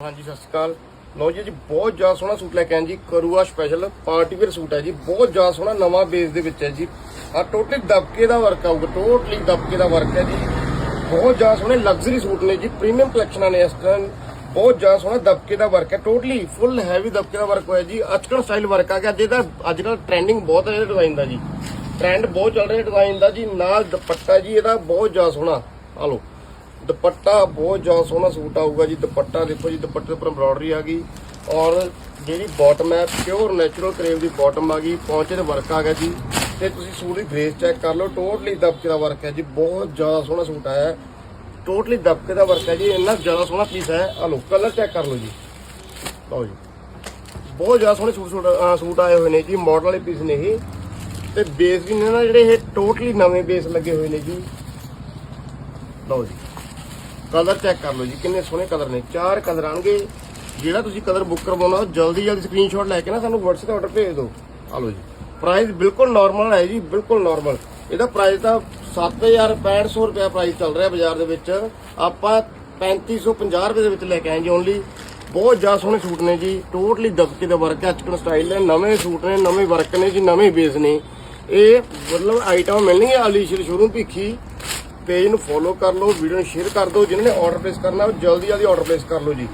ਹਾਂਜੀ, ਸਤਿ ਸ਼੍ਰੀ ਅਕਾਲ। ਲਓ ਜੀ ਜੀ ਬਹੁਤ ਜ਼ਿਆਦਾ ਸੋਹਣਾ ਸੂਟ ਲੈ ਕੇ ਆਏ ਜੀ, ਕਰੂਆ ਸਪੈਸ਼ਲ ਪਾਰਟੀ ਵੇਅਰ ਸੂਟ ਹੈ ਜੀ, ਬਹੁਤ ਜ਼ਿਆਦਾ ਸੋਹਣਾ ਨਵਾਂ ਬੇਸ ਦੇ ਵਿੱਚ ਹੈ ਜੀ। ਆ ਟੋਟਲੀ ਦਬਕੇ ਦਾ ਵਰਕ ਆਊਗਾ ਟੋਟਲੀ ਦਬਕੇ ਦਾ ਵਰਕ ਹੈ ਜੀ। ਬਹੁਤ ਜ਼ਿਆਦਾ ਸੋਹਣੇ ਲਗਜ਼ਰੀ ਸੂਟ ਨੇ ਜੀ ਪ੍ਰੀਮੀਅਮ ਕਲੈਕਸ਼ਨਾਂ ਨੇ ਇਸ ਟਾਈਮ ਬਹੁਤ ਜ਼ਿਆਦਾ ਸੋਹਣਾ ਦਬਕੇ ਦਾ ਵਰਕ ਹੈ ਟੋਟਲੀ ਫੁੱਲ ਹੈਵੀ ਦਬਕੇ ਦਾ ਵਰਕ ਹੋਇਆ ਜੀ। ਅੱਜਕੱਲ ਸਟਾਈਲ ਵਰਕ ਆ ਗਿਆ ਜਿਹਦਾ ਅੱਜਕੱਲ ਟ੍ਰੈਂਡਿੰਗ ਬਹੁਤ ਹੈ ਇਹ ਡਿਜ਼ਾਈਨ ਦਾ ਜੀ। ਟ੍ਰੈਂਡ ਬਹੁਤ ਚੱਲ ਰਿਹਾ ਡਿਜ਼ਾਈਨ ਦਾ ਜੀ, ਨਾਲ ਦੁਪੱਟਾ ਜੀ, ਇਹਦਾ ਬਹੁਤ ਜ਼ਿਆਦਾ ਸੋਹਣਾ। ਆ ਲਓ। ਦੁਪੱਟਾ ਬਹੁਤ ਜ਼ਿਆਦਾ ਸੋਹਣਾ ਸੂਟ ਆਊਗਾ ਜੀ, ਦੁਪੱਟਾ ਦੇਖੋ ਜੀ, ਦੁਪੱਟੇ ਉੱਪਰ ਐਮਬ੍ਰੋਇਡਰੀ ਆ ਗਈ ਔਰ ਜਿਹੜੀ ਬਾਟਮ ਹੈ ਪਿਓਰ ਨੈਚੁਰਲ ਕਰੇਵ ਦੀ ਬਾਟਮ ਆ ਗਈ ਪਹੁੰਚੇ ਤੇ ਵਰਕ ਆ ਗਿਆ ਜੀ ਤੇ ਤੁਸੀਂ ਸੂਟ ਦੀ ਗ੍ਰੇਸ ਚੈੱਕ ਕਰ ਲਓ ਟੋਟਲੀ ਦਬਕੇ ਦਾ ਵਰਕ ਹੈ ਜੀ, ਬਹੁਤ ਜ਼ਿਆਦਾ ਸੋਹਣਾ ਸੂਟ ਆਇਆ ਟੋਟਲੀ ਦਬਕੇ ਦਾ ਵਰਕ ਹੈ ਜੀ, ਇੰਨਾ ਜ਼ਿਆਦਾ ਸੋਹਣਾ ਪੀਸ ਹੈ ਆ ਲਓ ਕਲਰ ਚੈੱਕ ਕਰ ਲਓ ਜੀ। ਲਓ ਜੀ, ਬਹੁਤ ਜ਼ਿਆਦਾ ਸੋਹਣੇ ਸੂਟ ਸੂਟ ਸੂਟ ਆਏ ਹੋਏ ਨੇ ਜੀ ਮਾਡਲ ਵਾਲੇ ਪੀਸ ਨੇ ਇਹ। ਤੇ ਬੇਸ ਵੀ ਨੇ ਨਾ ਜਿਹੜੇ ਇਹ ਟੋਟਲੀ ਨਵੇਂ ਬੇਸ ਲੱਗੇ ਹੋਏ ਨੇ ਜੀ। ਲਓ ਜੀ। ਕਲਰ ਚੈੱਕ ਕਰ ਲਓ ਜੀ, ਕਿੰਨੇ ਸੋਹਣੇ ਕਲਰ ਨੇ। ਚਾਰ ਕਲਰ ਆਣਗੇ। ਜਿਹੜਾ ਤੁਸੀਂ ਕਲਰ ਬੁੱਕ ਕਰਵਾਉਣਾ, ਜਲਦੀ ਜਲਦੀ ਸਕਰੀਨਸ਼ਾਟ ਲੈ ਕੇ ਨਾ ਸਾਨੂੰ WhatsApp ਤੇ ਆਰਡਰ ਭੇਜ ਦਿਓ। ਆ ਲਓ ਜੀ। ਪ੍ਰਾਈਸ ਬਿਲਕੁਲ ਨਾਰਮਲ ਹੈ ਜੀ, ਬਿਲਕੁਲ ਨਾਰਮਲ ਇਹਦਾ ਪ੍ਰਾਈਸ ਤਾਂ 7000 6500 ਰੁਪਏ ਪ੍ਰਾਈਸ ਚੱਲ ਰਿਹਾ ਬਾਜ਼ਾਰ ਦੇ ਵਿੱਚ। ਆਪਾਂ 3550 ਰੁਪਏ ਦੇ ਵਿੱਚ ਲੈ ਕੇ ਆਏ ਜੀ ਓਨਲੀ ਬਹੁਤ ਜ਼ਿਆਦਾ ਸੋਹਣੇ ਸੂਟ ਨੇ ਜੀ। ਟੋਟਲੀ ਦਬਕੇ ਦਾ ਵਰਕ ਹੈ ਅਚਕਨ ਸਟਾਈਲ ਨੇ ਨਵੇਂ ਸੂਟ ਨੇ, ਨਵੇਂ ਵਰਕ ਨੇ ਜੀ, ਨਵੇਂ ਬੇਸ ਨੇ। ਇਹ ਮਤਲਬ ਆਈਟਮ ਮਿਲਣਗੀਆਂ ਆਲੀਸ਼ਰ ਸ਼ੋਰੂਮ ਭਿੱਖੀ। ਪੇਜ ਨੂੰ ਫੋਲੋ ਕਰ ਲਓ ਵੀਡੀਓ ਨੂੰ ਸ਼ੇਅਰ ਕਰ ਦਿਓ, ਜਿਨ੍ਹਾਂ ਨੇ ਆਰਡਰ ਪਲੇਸ ਕਰਨਾ ਉਹ ਜਲਦੀ ਜਲਦੀ ਆਰਡਰ ਪਲੇਸ ਕਰ ਲਓ ਜੀ।